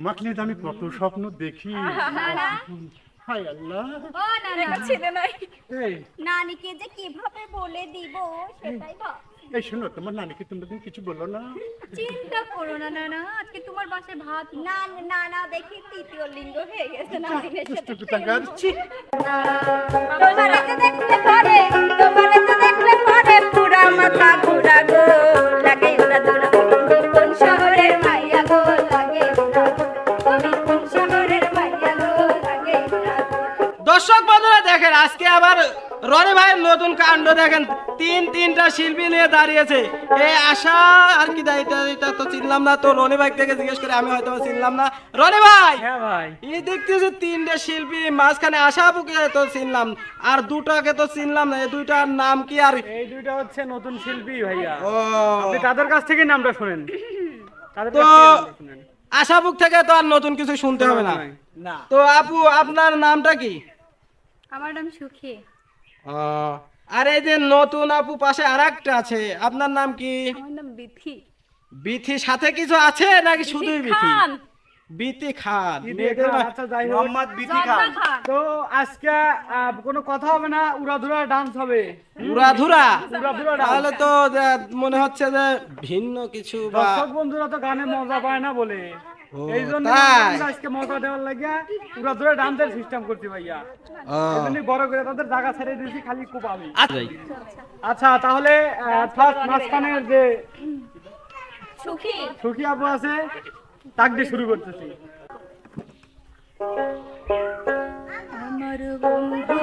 মাকলি আমি কত স্বপ্ন দেখি। হায় আল্লাহ। ও না না ছেলে নাই। এই। নানিকে যে কীভাবে বলে দিব সেটাই ভাব এই শোনো তোমার নানিকে তোমরা দিন কিছু বলো না। চিন্তা করো না না না। আজকে তোমার বাসায় ভাত না। না না দেখি তৃতীয় লিঙ্গ হয়ে গেছে না দিনের সাথে। তোমার তো দেখলে পরে তোমার তো দেখলে পরে। পুরা মাথা ঘুরা গো। লাগে উড়া দুরা কোন শহরের আজকে আবার রনি ভাইয়ের নতুন কাণ্ড দেখেন। তিন তিনটা শিল্পী নিয়ে দাঁড়িয়েছে। এই আশা আর কি এটা তো চিনলাম না। তো রনি ভাই থেকে জিজ্ঞেস করে আমি হয়তো চিনলাম না। রনি ভাই! হ্যাঁ ভাই। এই দেখতেছি তিনটে শিল্পী মাঝখানে আশা আপুকে তো চিনলাম। আর দুটাকে তো চিনলাম না। এই দুইটার নাম কি আর? এই দুইটা হচ্ছে নতুন শিল্পী ভাইয়া। ও। আপনি তাদের কাছ থেকে নামটা শুনেন। তো থেকে আশা বুক থেকে তো আর নতুন কিছু শুনতে হবে না। তো আপু আপনার নামটা কি? আমার নাম সুখী। ও, আর এই যে নতুন আপু পাশে আর একটা আছে আপনার নাম কি? আমার নাম বিথি। বিথি সাথে কিছু আছে নাকি শুধুই বিথি? বিথি খান আচ্ছা হোক। জব্বা খান। তো আজকে কোনো কথা হবে না উড়াধুরা ডান্স হবে। উড়াধুরা? তাহলে তো মনে হচ্ছে যে ভিন্ন কিছু বা বন্ধুরা তো গানে মজা পায় না বলে। এই জন্য আজকে মজা দেওয়ার লাগিয়া উড়াধুরা ডান্সের সিস্টেম করছি ভাইয়া। এই বড় করে তাদের জায়গা ছেড়ে দিয়েছি খালি কোপাবি আচ্ছা। আচ্ছা তাহলে ফার্স্ট মাঝখানের যে সুখী? সুখী আপু আছে তাক দিয়ে শুরু করতেছি। আমার বন্ধু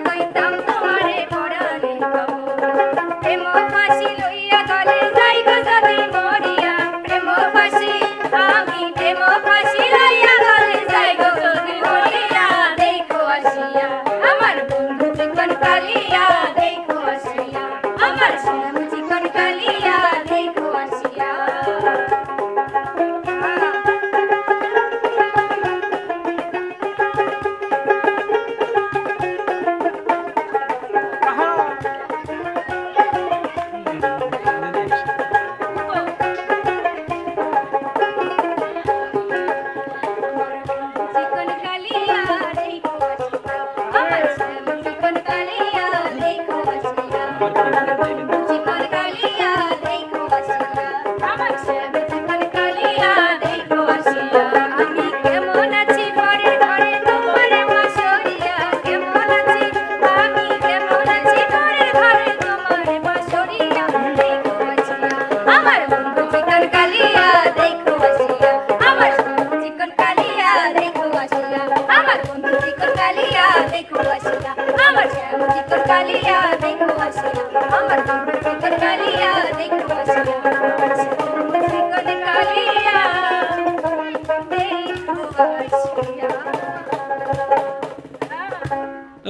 刚才。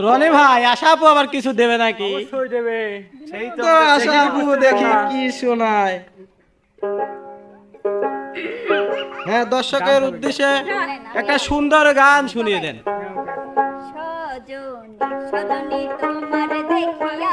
রনি ভাই আশা আপু আবার কিছু দেবে নাকি? দেবে। সেই তো আশাপু দেখি কি শোনায়। হ্যাঁ দর্শকের উদ্দেশ্যে একটা সুন্দর গান শুনিয়ে দেন। সজনী সজনী তোমার দেখিয়া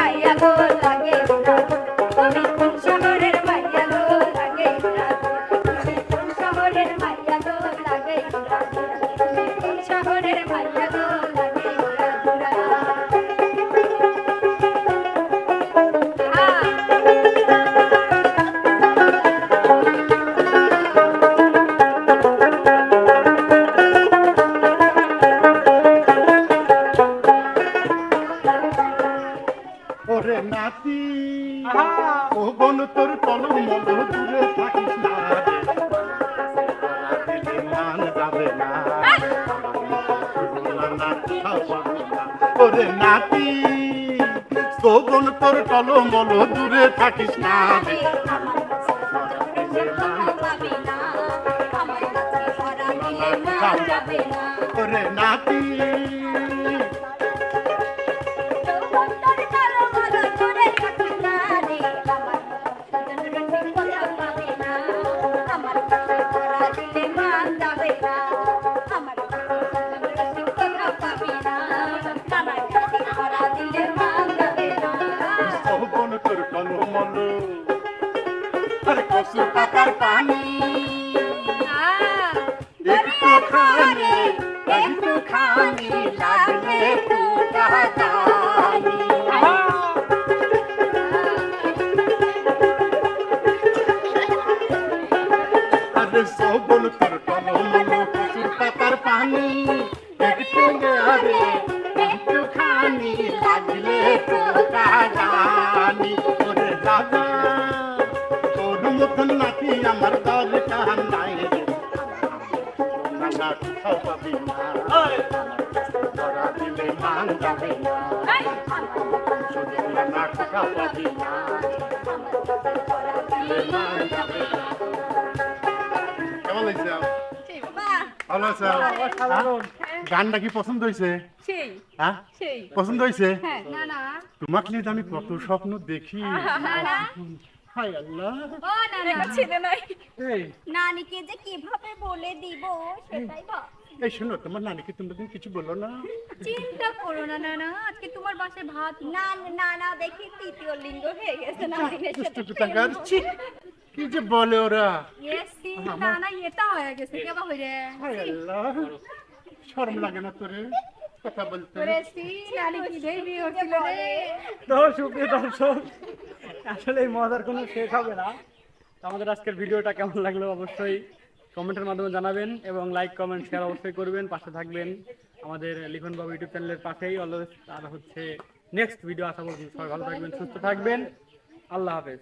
ওরে নাতি। শোভন তোর কলমল মল দূরে থাকিস না করে নাতি। নাকি আমার দরকার নাই রে না কোথাও পাবি না। ধরা দিলে মান যাবে না। শুধু না কোথাও পাবি না। দিলে মান যাবে না। কেমন লাগছে? ভালো আছে? গানটা কি পছন্দ হয়েছে? হ্যাঁ? সেই পছন্দ হয়েছে? হ্যাঁ না না। তোমাকে নিয়ে আমি কত স্বপ্ন দেখি। না না হায় আল্লাহ ও না না। ছেলে নাই। এই, নানিকে যে কীভাবে বলে দিব সেটাই বা এই শোনো তোমার নানিকে তোমরা দিন কিছু বলো না। চিন্তা করো না না না। আজকে তোমার বাসায় ভাত না। না না দেখি তৃতীয় লিঙ্গ হয়ে গেছে নানিনের সাথে। দুষ্টু টাকার ছি, কি যে বলে ওরা। না না এটা হয়ে গেছে। কেবা হইরে? হায় আল্লাহ শরম লাগে না তোরে কথা বলতে। ওরে সি নানি কি দেই বিয়ে হচ্ছিল রে। সুপ্রিয় দর্শক। আসলে এই মজার কোনো শেষ হবে না। তো আমাদের আজকের ভিডিওটা কেমন লাগল অবশ্যই কমেন্টের মাধ্যমে জানাবেন এবং লাইক কমেন্ট শেয়ার অবশ্যই করবেন। পাশে থাকবেন আমাদের লিখন বাবু ইউটিউব চ্যানেলের পাশেই। অলওয়েজ আর হচ্ছে নেক্সট ভিডিও আসা পর্যন্ত সবাই ভালো থাকবেন, সুস্থ থাকবেন। আল্লাহ হাফেজ।